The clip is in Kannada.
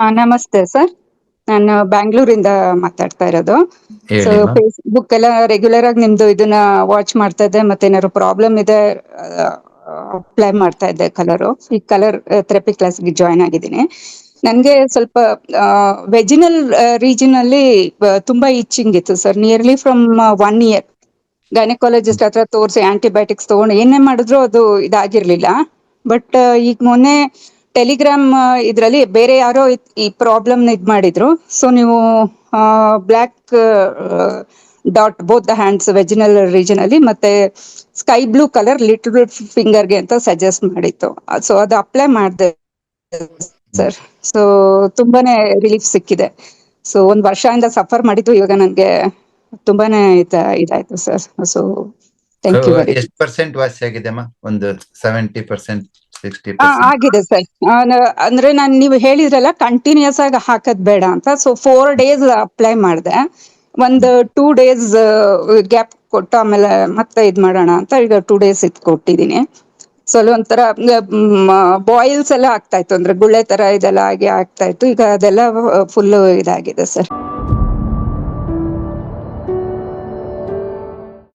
ನಮಸ್ತೆ ಸರ್. ನಾನು ಬ್ಯಾಂಗ್ಳೂರಿಂದ ಮಾತಾಡ್ತಾ ಇರೋದು. ಸೊ ಫೇಸ್ಬುಕ್ ಎಲ್ಲ ರೆಗ್ಯುಲರ್ ಆಗಿ ನಿಮ್ದು ಇದನ್ನ ವಾಚ್ ಮಾಡ್ತಾ ಇದ್ದೆ ಮತ್ತೆ ಏನಾದ್ರು ಪ್ರಾಬ್ಲಮ್ ಇದೆ ಅಪ್ಲೈ ಮಾಡ್ತಾ ಇದ್ದೆ ಕಲರ್ ಈ ಕಲರ್ ಥೆರಪಿ ಕ್ಲಾಸ್ಗೆ ಜಾಯ್ನ್ ಆಗಿದ್ದೀನಿ. ನನಗೆ ಸ್ವಲ್ಪ ವೆಜಿನಲ್ ರೀಜನ್ ಅಲ್ಲಿ ತುಂಬಾ ಇಚ್ಚಿಂಗ್ ಇತ್ತು sir nearly from one year gynaecologist ಹತ್ರ ತೋರಿಸಿ ಆಂಟಿಬಯೋಟಿಕ್ಸ್ ತಗೊಂಡು ಏನೇ ಮಾಡಿದ್ರು ಅದು ಇದಾಗಿರ್ಲಿಲ್ಲ. ಬಟ್ ಈಗ ಮೊನ್ನೆ ಟೆಲಿಗ್ರಾಮ್ ಇದರಲ್ಲಿ ಬೇರೆ ಯಾರೋ ಈ ಪ್ರಾಬ್ಲಮ್ ಇದ್ ಮಾಡಿದ್ರು. ಸೊ ನೀವು black dot both the hands vaginal region ಅಲ್ಲಿ ಮತ್ತೆ ಸ್ಕೈ ಬ್ಲೂ ಕಲರ್ ಲಿಟಲ್ ಫಿಂಗರ್ಗೆ ಅಂತ ಸಜೆಸ್ಟ್ ಮಾಡಿತ್ತು. ಸೊ ಅದು ಅಪ್ಲೈ ಮಾಡಿದೆ ಸರ್. ಸೊ ತುಂಬಾನೇ ರಿಲೀಫ್ ಸಿಕ್ಕಿದೆ. ಸೊ ಒಂದ್ ವರ್ಷದಿಂದ ಸಫರ್ ಮಾಡಿದ್ದು ಇವಾಗ ನನ್ಗೆ ತುಂಬಾನೇ ಇದ ಇದಾಯ್ತು sir. So thank you percent ವಾಸಿ ಆಗಿದೆ ಅಮ್ಮ ಒಂದು ಸೆವೆಂಟಿ ಪರ್ಸೆಂಟ್ ಸಿಕ್ಸ್ಟಿ ಆಗಿದೆ ಸರ್. ಅಂದ್ರೆ ನಾನು ನೀವು ಹೇಳಿದ್ರಲ್ಲ ಕಂಟಿನ್ಯೂಸ್ ಆಗಿ ಹಾಕದ್ ಬೇಡ ಅಂತ. ಸೊ ಫೋರ್ ಡೇಸ್ ಅಪ್ಲೈ ಮಾಡಿದೆ. ಒಂದು ಟೂ ಡೇಸ್ ಗ್ಯಾಪ್ ಕೊಟ್ಟು ಆಮೇಲೆ ಮತ್ತೆ ಇದ್ ಮಾಡೋಣ ಅಂತ ಈಗ ಟೂ ಡೇಸ್ ಇದ್ ಕೊಟ್ಟಿದ್ದೀನಿ ಸೊ ಅಲ್ಲಿ ಒಂಥರ ಬಾಯ್ಲ್ಸ್ ಎಲ್ಲ ಆಗ್ತಾ ಇತ್ತು. ಅಂದ್ರೆ ಗುಳ್ಳೆ ತರ ಇದೆಲ್ಲ ಆಗಿ ಆಗ್ತಾ ಇತ್ತು. ಈಗ ಅದೆಲ್ಲ ಫುಲ್ ಇದಾಗಿದೆ ಸರ್.